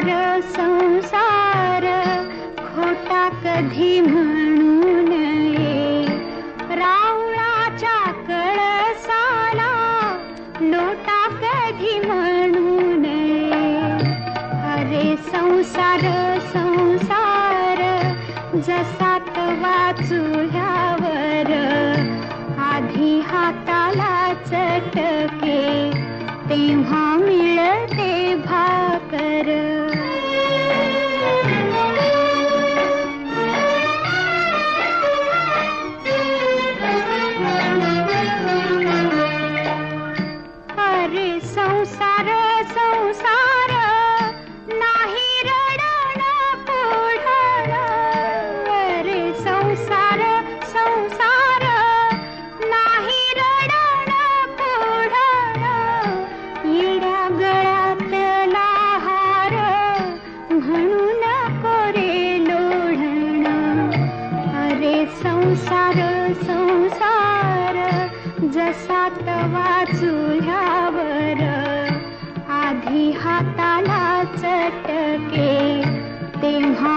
सार संसार खोटा कधी म्हणू नये. रावणाच्या कळसाला लोटा कधी म्हणून नये. अरे संसार संसार जसा तवा चुल्यावर आधी हाताला चटके तेव्हा संसार संसार जसा तवा चुल्यावर आधी हाताला चटके तेव्हा